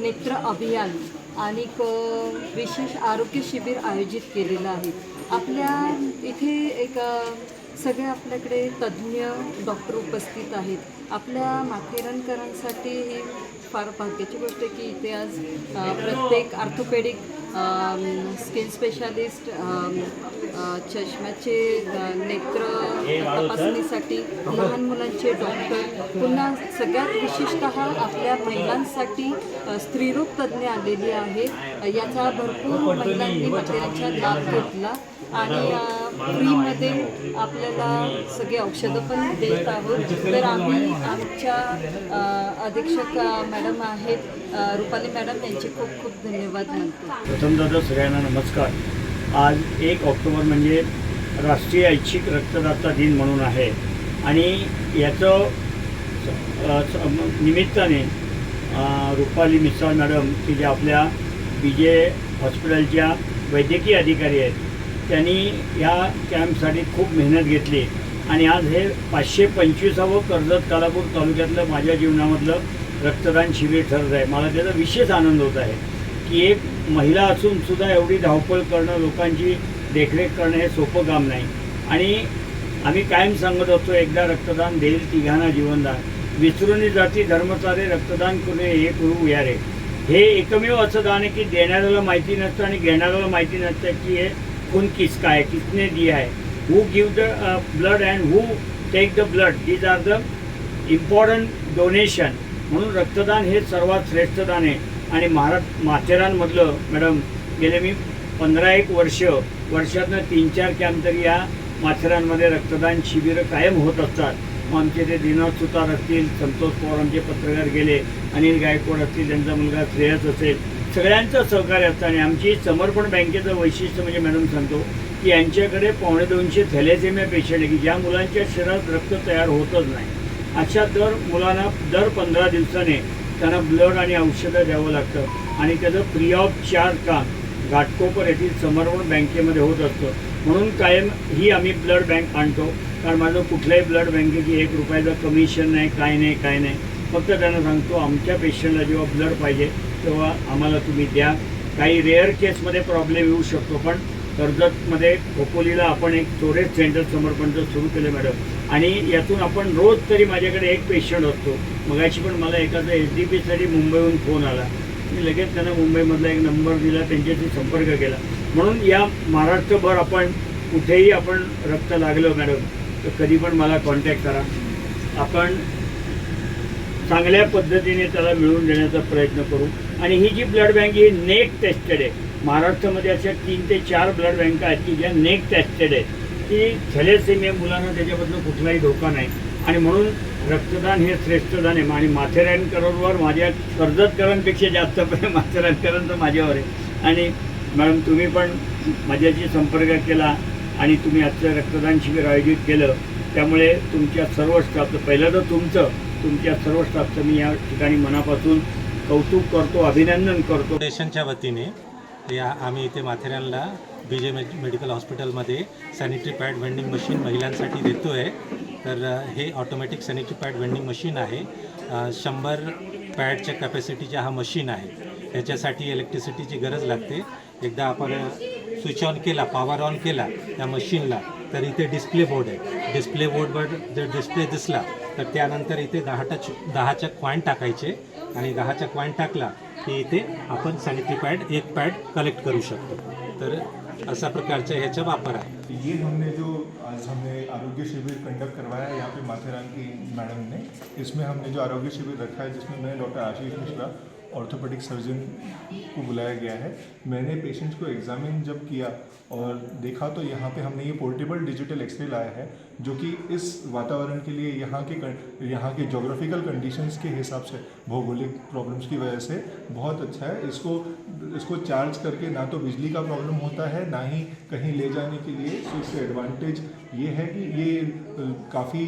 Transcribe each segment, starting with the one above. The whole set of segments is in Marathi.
नेत्र अभियान आणि विशेष आरोग्य शिबिर आयोजित केलेलं आहे. आपल्या इथे एक सगळे आपल्याकडे तज्ज्ञ डॉक्टर उपस्थित आहेत. आपल्या माथेरानकरांसाठी ही फार भाग्याची गोष्ट आहे की इथे आज प्रत्येक आर्थोपेडिक स्किन स्पेशालिस्ट चष्म्याचे नेत्र तपासणीसाठी लहान मुलांचे डॉक्टर पुन्हा सगळ्यात विशेषतः आपल्या महिलांसाठी अ, स्त्रीरोग तज्ज्ञ आलेली आहे. अ, याचा भरपूर महिलांनी माथेरानचा लाभ घेतला. आणि फ्रीमध्ये आपल्याला सगळी औषधं पण देत आहोत. तर आम्ही आमच्या अधीक्षक मॅडम आहेत. रुपाली मॅडम यांचे खूप खूप धन्यवाद मानतो प्रथमतः सगळ्यांना नमस्कार. आज एक ऑक्टोबर म्हणजे राष्ट्रीय ऐच्छिक रक्तदाता दिन म्हणून आहे. आणि याचं निमित्ताने रुपाली मिसाळ मॅडम की जे आपल्या बी जे हॉस्पिटलच्या वैद्यकीय अधिकारी आहेत त्यांनी या कॅम्पसाठी खूप मेहनत घेतली. आणि आज हे पाचशे पंचवीसावं कर्जत कालापूर तालुक्यातलं माझ्या जीवनामधलं रक्तदान शिबिर ठरत आहे. मला त्याचा विशेष आनंद होत आहे. की एक महिला असून सुद्धा एवढी धावपळ करणं लोकांची देखरेख करणं हे सोपं काम नाही. आणि आम्ही कायम सांगत असतो एकदा रक्तदान देईल तिघांना जीवनदान. विसरून जाती धर्मचारे रक्तदान करून हे करू यारे हे एकमेव असं दान आहे की देणाऱ्याला माहिती नसतं आणि घेणाऱ्याला माहिती नसतं की हे खून किसका आहे किसने दिया आहे. Who give the blood and who take the blood these are the important donation म्हणून रक्तदान हे सर्वात श्रेष्ठ दान आहे. आणि महाराष्ट्र माथेरानमधलं मॅडम गेले मी पंधरा एक वर्ष वर्षातनं तीन चार कॅम्प तरी या माथेरानमध्ये रक्तदान शिबिरं कायम होत असतात. मग आमचे ते दिनाथ सुतार असतील संतोष पवार आमचे पत्रकार गेले अनिल गायकवाड असतील त्यांचा मुलगा श्रेयस असेल सगळ्यांचं सहकार्य असतं आणि आमची समर्पण बँकेचं वैशिष्ट्य म्हणजे मॅडम सांगतो की यांच्याकडे पावणे दोनशे थॅलेसेमिया पेशंट आहे की ज्या मुलांच्या शरीरात रक्त तयार होतच नाही. अशा दर मुलांना दर पंधरा दिवसाने त्यांना ब्लड आणि औषधं द्यावं लागतं. आणि त्याचं फ्री ऑफ चार्ज काम घाटकोपर येथील समर्पण बँकेमध्ये होत असतं. म्हणून कायम ही आम्ही ब्लड बँक आणतो. कारण माझं कुठल्याही ब्लड बँकेची एक रुपयाचं कमिशन नाही काय नाही काय नाही. फक्त त्यांना सांगतो आमच्या पेशंटला जेव्हा ब्लड पाहिजे तेव्हा आम्हाला तुम्ही द्या. काही रेअर केसमध्ये प्रॉब्लेम येऊ शकतो पण कर्जतमध्ये खोपोलीला आपण एक स्टोरेज सेंटर समर्पणचं सुरू केलं मॅडम आणि यातून आपण रोज तरी माझ्याकडे एक पेशंट असतो. मगाशी पण मला एखादा एच डी पीसाठी मुंबईहून फोन आला. मी लगेच त्यांना मुंबईमधला एक नंबर दिला त्यांच्याशी संपर्क केला. म्हणून या महाराष्ट्रभर आपण कुठेही आपण रक्त लागलं मॅडम तर कधी पण मला कॉन्टॅक्ट करा. आपण चांगल्या पद्धतीने त्याला मिळवून देण्याचा प्रयत्न करू. आणि ही जी ब्लड बँक ही नेक टेस्टेड आहे. महाराष्ट्रामध्ये अशा तीन ते चार ब्लड बँका आहेत की ज्या नेक टेस्टेड आहेत. की थॅलेसेमिया मुलांना त्याच्याबद्दल कुठलाही धोका नाही. आणि म्हणून रक्तदान हे श्रेष्ठ दान आहे. आणि माथेरानकरांवर माझ्या कर्जतकरांपेक्षा जास्त प्रेम माथेरानकरांचं माझ्यावर आहे. आणि मॅडम तुम्ही पण माझ्याशी संपर्क केला आणि तुम्ही आजचं रक्तदान शिबिर आयोजित केलं. त्यामुळे तुमच्या सर्व स्टाफचं पहिलं तर तुमचं तुमच्या सर्व स्टाफचं मी या ठिकाणी मनापासून कौतुक करतो अभिनंदन करतो. फाउंडेशनच्या वतीने या आम्ही इथे माथेरानला बी जे मेडिकल हॉस्पिटलमध्ये सॅनिटरी पॅड व्हेंडिंग मशीन महिलांसाठी देतो आहे तर हे automatic sanitary pad vending machine आहे शंभर पॅडच्या कॅपॅसिटीचे हा मशीन आहे. याच्यासाठी इलेक्ट्रिसिटीची गरज लागते. एकदा आपण स्विच ऑन केला पॉवर ऑन केला त्या मशीनला तर इथे डिस्प्ले बोर्ड आहे. डिस्प्ले बोर्डवर जर डिस्प्ले दिसला तर त्यानंतर इथे दहा टच दहाच्या क्वाईन टाकायचे आणि दहाच्या क्वाईन टाकला की इथे आपण सॅनिटरी पॅड एक पॅड कलेक्ट करू शकतो. तर अशा प्रकारचा ह्याचा ये हमने जो, आज हमने आरोग्य शिविर कंडक्ट करवाया है, यहाँ पे माथेरान की मैडम ने, इसमें हमने जो आरोग्य शिविर रखा है, जिसमें मैं doctor Ashish Mishra orthopaedic surgeon को बुलाया गया है। मैंने पेशेंट्स को एग्जामिन जब किया और देखा तो यहाँ पे हमने ये पोर्टेबल डिजिटल एक्सरे लाया है, जो कि इस वातावरण के लिए यहाँ के यहाँ के जोग्राफिकल कंडीशंस के हिसाब से, भौगोलिक प्रॉब्लम्स की वजह से बहुत अच्छा है। इसको इसको चार्ज करके ना तो बिजली का प्रॉब्लम होता है, ना ही कहीं ले जाने के लिए। सो इससे एडवांटेज ये है कि ये काफ़ी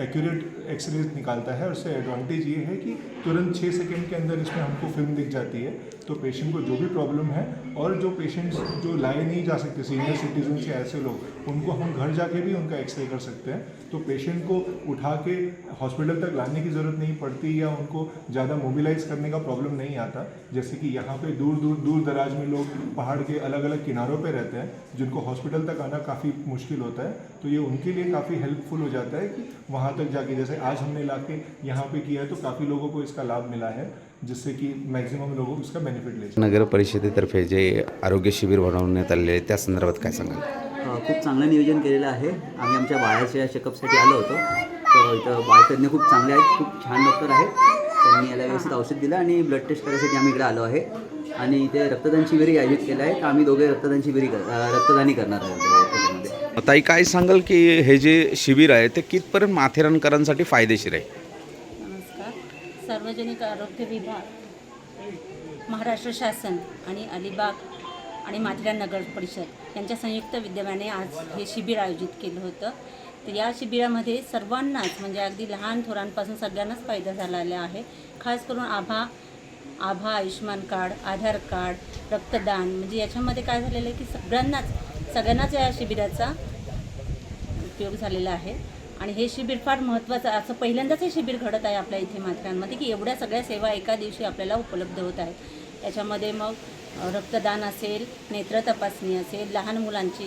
एक्यूरेट एक्सरेज निकालता है उससे एडवांटेज ये है कि तुरंत छः सेकेंड के अंदर इसमें हमको फ़िल्म दिख जाती है। तो पेशेंट को जो भी प्रॉब्लम है और जो पेशेंट्स जो लाए नहीं जा सकते सीनियर सिटीजन या ऐसे लोग, उनको हम घर जाके भी उनका एक्सरे कर सकते हैं। तो पेशेंट को उठा के हॉस्पिटल तक लाने की ज़रूरत नहीं पड़ती या उनको ज़्यादा मोबिलाइज करने का प्रॉब्लम नहीं आता। जैसे कि यहाँ पे दूर दूर दूर दराज में लोग पहाड़ के अलग अलग किनारों पे रहते हैं, जिनको हॉस्पिटल तक आना काफ़ी मुश्किल होता है। तो ये उनके लिए काफ़ी हेल्पफुल हो जाता है कि वहाँ तक जाके, जैसे आज हमने ला के यहाँ पे किया है तो काफ़ी लोगों को इसका लाभ मिला है जिससे कि मैक्सिमम लोग इसका बेनिफिट ले नगर परिषदेतर्फे जे आरोग्य शिबिर भरवण्यात आलेले त्या संदर्भात काय सांगाल? खूप चांगलं नियोजन केलेलं आहे. आम्ही आमच्या बाळाच्या चेकअपसाठी आलो होतो. तर इथं बाळतज्ञ खूप चांगले आहेत खूप छान डॉक्टर आहेत. त्यांनी याला व्यवस्थित औषध दिलं आणि ब्लड टेस्ट करायसाठी आम्ही इकडे आलो आहे. आणि इथे रक्तदान शिबिरही आयोजित केलं आहे. तर आम्ही दोघे रक्तदान शिबिरी कर अ, रक्तदानी करणार आहोत. ताई काय सांगाल की हे जे शिबिर आहे ते कितपर्यंत माथेरानकरांसाठी फायदेशीर आहे? नमस्कार. सार्वजनिक आरोग्य विभाग महाराष्ट्र शासन आणि अलिबाग आणि माथेरान नगर परिषद यांच्या संयुक्त विद्यमाने आज हे शिबिर आयोजित केलं होतं. तर या शिबिरामध्ये सर्वांनाच म्हणजे अगदी लहान थोरांपासून सगळ्यांनाच फायदा झालेला आहे. खास करून आभा आभा आयुष्यमान कार्ड आधार कार्ड रक्तदान म्हणजे याच्यामध्ये काय झालेलं आहे की सगळ्यांनाच सगळ्यांनाच या शिबिराचा उपयोग झालेला आहे. आणि हे शिबिर फार महत्त्वाचं असं पहिल्यांदाच हे शिबिर घडत आहे आपल्या इथे माथेरानमध्ये की एवढ्या सगळ्या सेवा एका दिवशी आपल्याला उपलब्ध होत आहेत. याच्यामध्ये मग रक्तदान असेल नेत्र तपासणी असेल लहान मुलांची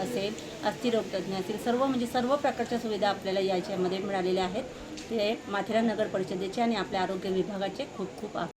असेल अस्थिरोगतज्ञ असेल सर्व म्हणजे सर्व प्रकारच्या सुविधा आपल्याला याच्यामध्ये मिळालेल्या आहेत. ते माथेरान नगर परिषदेचे आणि आपल्या आरोग्य विभागाचे खूप खूप आभार.